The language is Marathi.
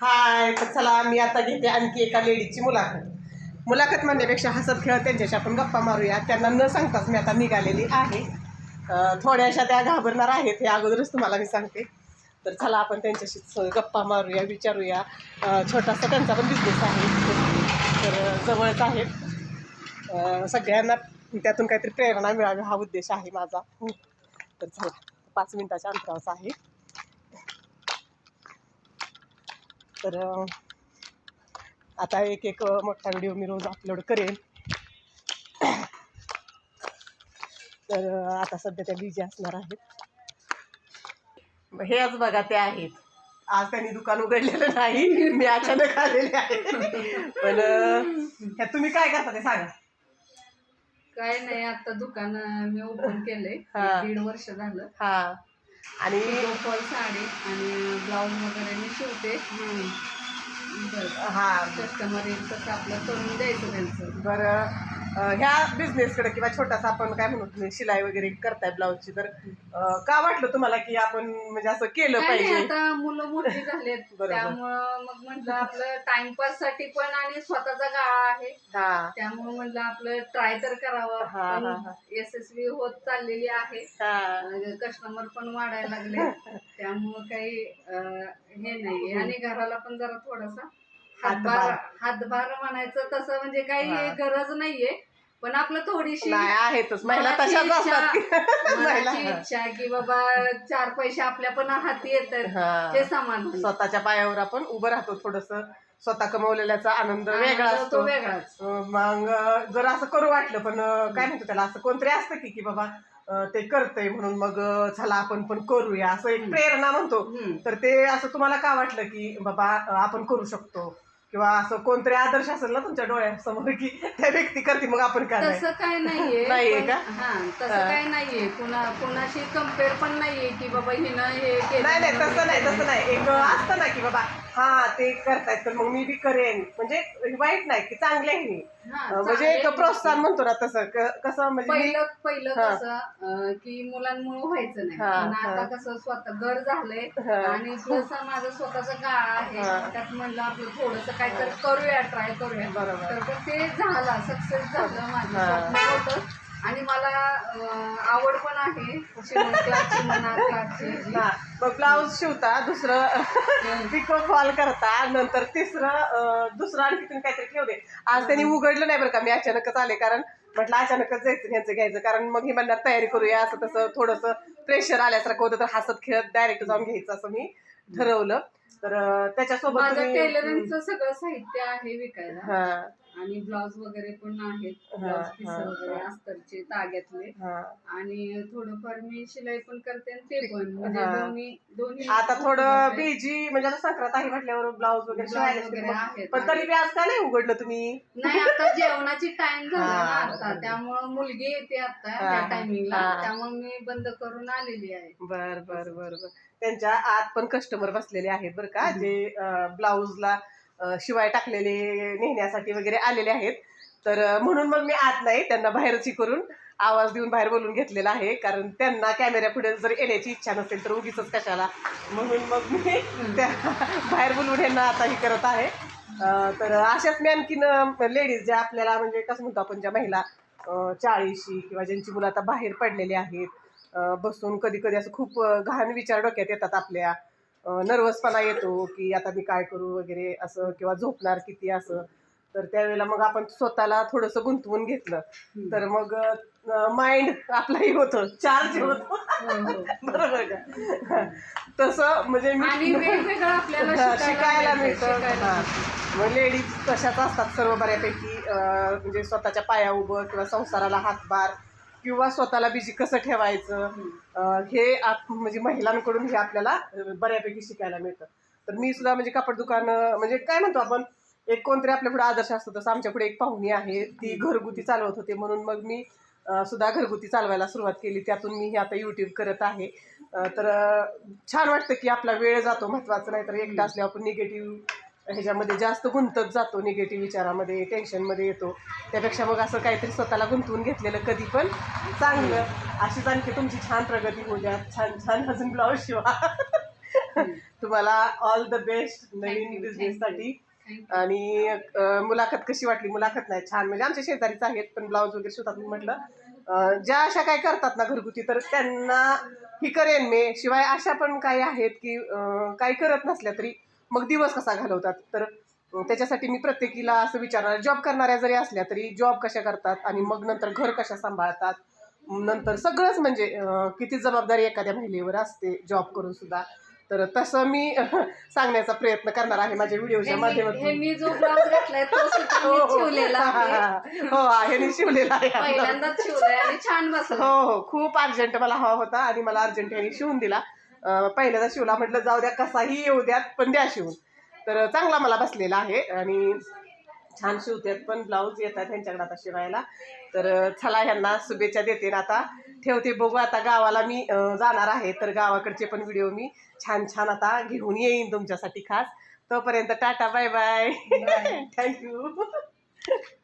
हाय तर चला मी आता घेते आणखी एका लेडीची मुलाखत. मुलाखत म्हणण्यापेक्षा हसत खेळत त्यांच्याशी आपण गप्पा मारूया. त्यांना न सांगताच मी आता निघालेली आहे. थोड्याशा त्या घाबरणार आहेत हे अगोदरच तुम्हाला मी सांगते. तर चला आपण त्यांच्याशी स- गप्पा मारूया विचारूया. छोटासा त्यांचा पण बिझनेस आहे. तर जवळच आहेत सगळ्यांना त्यातून काहीतरी प्रेरणा मिळावी हा उद्देश आहे माझा. तर चला पाच मिनिटाच्या अंतरावरच आहे. तर आता एक एक मोठा व्हिडिओ मी रोज अपलोड करेन. तर आता सध्या त्या बिझी असणार आहेत. हेच बघा ते आहेत. आज त्यांनी दुकान उघडलेलं नाही मी अचानक आलेले आहे. पण ह्या तुम्ही काय करता ते सांगा. काय नाही आता दुकान मी ओपन केलंय. हा. दीड वर्ष झालं. हा. आणि लोकल साडी आणि ब्लाऊज वगैरे मी शिवते. हा. कस्टमर येईल तसं आपलं करून द्यायचं त्यांचं. बरं. ह्या बिझनेसकडे किंवा छोटासा आपण काय म्हणू तुम्ही शिलाई वगैरे करताय ब्लाऊजची तर का वाटलं तुम्हाला की आपण म्हणजे असं केलं पाहिजे? आता मुलं मोठी झालेत. त्यामुळं मग म्हटलं आपलं टाइमपाससाठी पण आणि स्वतःचा गाळा आहे. हा. त्यामुळे म्हटलं आपलं ट्राय तर करावं. यशस्वी होत चाललेली आहे. हा. कस्टमर पण वाढायला लागले. त्यामुळं काही हे नाही आणि घराला पण जरा थोडासा हातभार. हातभार. म्हणायचं तसं म्हणजे काही. गरज नाहीये. पण आपलं थोडीशी आहेतच. महिला मनाची तशाच असतात की इच्छा- की बाबा चार पैसे आपल्या पण हाती येतात. हा. हे समाधान स्वतःच्या पायावर आपण उभं राहतो थोडस. स्वतः कमवलेल्याचा आनंद वेगळा तो असतो. वेगळाच. मग जर असं करू वाटलं पण काय म्हणतो त्याला असं कोणतरी असतं की की बाबा ते करतंय म्हणून मग चला आपण पण करूया. असं एक प्रेरणा म्हणतो. तर ते असं तुम्हाला का वाटलं की बाबा आपण करू शकतो? किंवा असं कोणतरी आदर्श असेल ना तुमच्या डोळ्यासमोर की त्या व्यक्ती करते मग आपण काय तसं काय नाहीये नाहीये का? हा तसं. काय नाहीये कुणा कुणाशी कंपेअर पण नाहीये की बाबा हिनं हे केलं नाही नाही तसं नाही तसं नाही एक असतं ना की बाबा हा ते करतायत तर मग मी बी करेन म्हणजे वाईट नाही की चांगले आहे मी हा, म्हणजे चांगले एक प्रोत्साहन म्हणतो ना तसं क- कसं म्हणजे मी- पहिलं पहिलं हा. कसं अं, की मुलांमुळे व्हायचं नाही हा, पण आता हा. कसं स्वतः घर झालंय हा. आणि प्लस माझं स्वतःचा गाळा आहे हा. त्यात म्हणलं आपलं थोडस काहीतरी करूया ट्राय करूया बरोबर. तर पण ते झालं सक्सेस झालं माझं हा. स्वप्न होतं आणि मला आवड पण आहे. मग ब्लाऊज शिवता दुसरं पिको फॉल करता नंतर तिसरं दुसरं आणखी तुम्ही काहीतरी ठेवले आज त्यांनी उघडलं नाही बरं का मी अचानकच आले कारण म्हटलं अचानकच जायचं घ्यायचं घ्यायचं. कारण मग ही म्हणणार तयारी करूया असं तसं थोडंसं प्रेशर आल्यासारखं होतं तर हसत खेळत डायरेक्ट जाऊन घ्यायचं असं मी ठरवलं. तर त्याच्यासोबत माझं तुम्ही- टेलरिंगचं सगळं साहित्य आहे विकायला हा आणि ब्लाऊज वगैरे पण आहेत हा, ब्लाऊज पीस हा, वगैरे हा. अस्तरचे ताग्यातले हा आणि थोडंफार मी शिलाई पण करते आणि ते पण म्हणजे हा. दोन्ही दोन्ही आता थोडं बिजी म्हणजे आता संक्रांत आहे म्हटल्यावर ब्लाऊज वगैरे Blouse शिवायला वगैरे शिकलो. आहेत. पण तरी बी आज का नाही उघडलं तुम्ही नाही आता जेवणाची टाइम झाला ना हा. आता त्यामुळं मुलगी येते आता हा. त्या टायमिंगला हा. त्यामुळे मी बंद करून आलेली आहे बर बर बर बर त्यांच्या आत पण कस्टमर बसलेले आहेत बरं का? जे ब्लाऊजला शिवाय टाकलेले नेण्यासाठी वगैरे आलेले आहेत. तर म्हणून मग मी आत नाही त्यांना बाहेरची करून आवाज देऊन बाहेर बोलून घेतलेला आहे. कारण त्यांना कॅमेऱ्या पुढे जर येण्याची इच्छा नसेल तर उगीच कशाला. म्हणून मग मी त्या बाहेर बोलवून यांना आता ही करत आहे. तर अशाच मी आणखीन लेडीज ज्या आपल्याला म्हणजे कसं म्हणतो आपण ज्या महिला चाळीशी किंवा ज्यांची मुलं आता बाहेर पडलेली आहेत बसून कधी कधी असं खूप घाण विचार डोक्यात येतात आपल्या. नर्वसपणा येतो की आता मी काय करू वगैरे असं किंवा झोपणार किती असं. तर त्यावेळेला मग आपण स्वतःला थोडंसं गुंतवून घेतलं. तर मग माइंड आपलाही होतं. चार्ज होतो. बरोबर का? तसं म्हणजे मी शिकायला मिळतं, लेडीज कशाच असतात सर्व बऱ्यापैकी. म्हणजे स्वतःच्या पाया उभं किंवा संसाराला हातभार किंवा स्वतःला बिजी कसं ठेवायचं? हे आप म्हणजे महिलांकडून हे आपल्याला बऱ्यापैकी शिकायला मिळतं. तर मी सुद्धा म्हणजे कापड दुकान म्हणजे काय म्हणतो आपण एक कोणतरी आपल्या पुढे आदर्श असतो तसं आमच्या पुढे एक पाहुणी आहे ती घरगुती चालवत होते म्हणून मग मी सुद्धा घरगुती चालवायला सुरुवात केली. त्यातून मी हे आता यूट्यूब करत आहे. तर छान वाटतं की आपला वेळ जातो महत्त्वाचं नाही तर एकटा असल्यावर आपण निगेटिव्ह ह्याच्यामध्ये जास्त गुंतत जातो निगेटिव्ह विचारामध्ये टेन्शनमध्ये येतो. त्यापेक्षा मग असं काहीतरी स्वतःला गुंतवून घेतलेलं कधी पण चांगलं. अशीच आणखी तुमची छान प्रगती होऊ द्या. छान छान अजून ब्लाऊज शिवा. तुम्हाला ऑल द बेस्ट नवीन you, बिझनेस thank साठी. Thank you. आणि मुलाखत कशी वाटली? मुलाखत नाही छान. म्हणजे आमच्या शेजारीच आहेत पण ब्लाऊज वगैरे शिवतात म्हटलं. ज्या अशा काय करतात ना घरगुती तर त्यांना ही करेन मी. शिवाय अशा पण काही आहेत की काही करत नसल्या तरी मग दिवस कसा घालवतात? तर त्याच्यासाठी मी प्रत्येकीला असं विचारणार जॉब करणाऱ्या जरी असल्या तरी जॉब कशा करतात आणि मग नंतर घर कशा सांभाळतात? नंतर सगळंच म्हणजे किती जबाबदारी एखाद्या महिलेवर असते जॉब करून सुद्धा. तर तसं मी सांगण्याचा प्रयत्न करणार आहे माझ्या व्हिडिओच्या माध्यमातून. मी जो ब्लाऊज घातलाय तो सुद्धा हो मी शिवलेला हो ह्याने आहे. छान हो हो. खूप अर्जंट मला हवा होता आणि मला अर्जंट ह्याने शिवून दिला. पहिल्यांदा शिवला म्हटलं जाऊ द्या कसाही येऊ द्यात पण द्या शिवून. तर चांगला मला बसलेला आहे आणि छान शिवतात पण ब्लाऊज येतात त्यांच्याकडे आता शिवायला. तर चला ह्यांना शुभेच्छा देते ना आता. ठेवते बघू आता गावाला मी जाणार आहे तर गावाकडचे पण व्हिडिओ मी छान छान आता घेऊन येईन तुमच्यासाठी खास. तोपर्यंत टाटा बाय बाय. थँक्यू